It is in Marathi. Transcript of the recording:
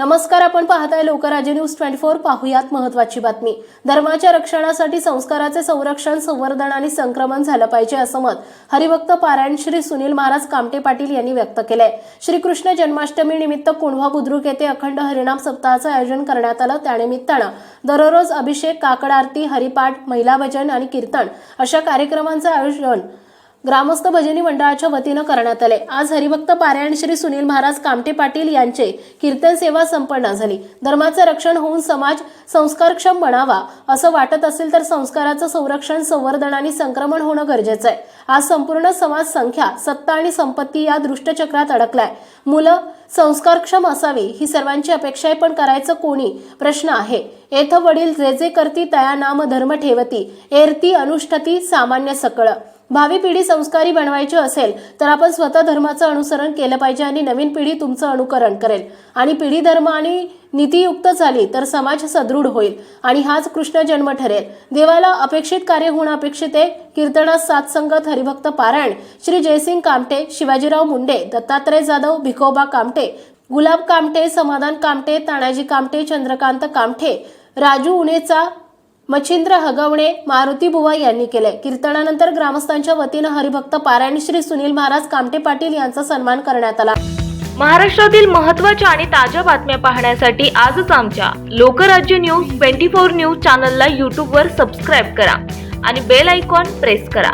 नमस्कार आपण पाहताय लोकराज्य न्यूज ट्वेंटी फोर. पाहूयात महत्वाची बातमी. धर्माच्या रक्षणासाठी संस्काराचे संरक्षण संवर्धन आणि संक्रमण झालं पाहिजे असं मत हरिभक्त पारायण श्री सुनील महाराज कामटे पाटील यांनी व्यक्त केलंय. श्रीकृष्ण जन्माष्टमी निमित्त कुणवा बुद्रुक येथे अखंड हरिनाम सप्ताहाचं आयोजन करण्यात आलं. त्यानिमित्तानं दररोज अभिषेक काकड आरती हरिपाठ महिला भजन आणि कीर्तन अशा कार्यक्रमांचं आयोजन ग्रामस्थ भजनी मंडळाच्या वतीनं करण्यात आले. आज हरिभक्त पारायण श्री सुनील महाराज कामटे पाटील यांचे कीर्तन सेवा संपन्न झाली. धर्माचं रक्षण होऊन समाज संस्कारक्षम बनावा असं वाटत असेल तर संस्काराचं संरक्षण संवर्धन आणि संक्रमण होणं गरजेचं आहे. आज संपूर्ण समाज संख्या सत्ता आणि संपत्ती या दृष्टचक्रात अडकलाय. मुलं संस्कारक्षम असावी ही सर्वांची अपेक्षा आहे पण करायचं कोणी प्रश्न आहे. येथ वडील जे जे करती तया नाम धर्म ठेवती एरती अनुष्ठती सामान्य सकळ. भावी पिढी संस्कारी बनवायची असेल तर आपण स्वतः धर्माचं अनुसरण केलं पाहिजे आणि नवीन पिढी तुमचं अनुकरण करेल. आणि पिढी धर्म आणि नीतीयुक्त झाली तर समाज सदृढ होईल. आणि हाच कृष्ण जन्म ठरेल. देवाला अपेक्षित कार्य होणं अपेक्षित आहे. कीर्तनात सात संगत हरिभक्त पारायण. श्री जयसिंग कामटे शिवाजीराव मुंडे दत्तात्रय जाधव भिकोबा कामटे गुलाब कामटे समाधान कामटे तानाजी कामटे चंद्रकांत कामठे राजू उनेचा मच्छिंद्र हगवणे मारुती बुवा यांनी केले. कीर्तनानंतर ग्रामस्थांच्या वतीनं हरिभक्त पारायण श्री सुनील महाराज कामटे पाटील यांचा सन्मान करण्यात आला. महाराष्ट्रातील महत्त्वाच्या आणि ताज्या बातम्या पाहण्यासाठी आजच आमच्या Lokrajya news twenty four news चॅनलला यूट्यूबवर सबस्क्राईब करा आणि बेल आयकॉन प्रेस करा.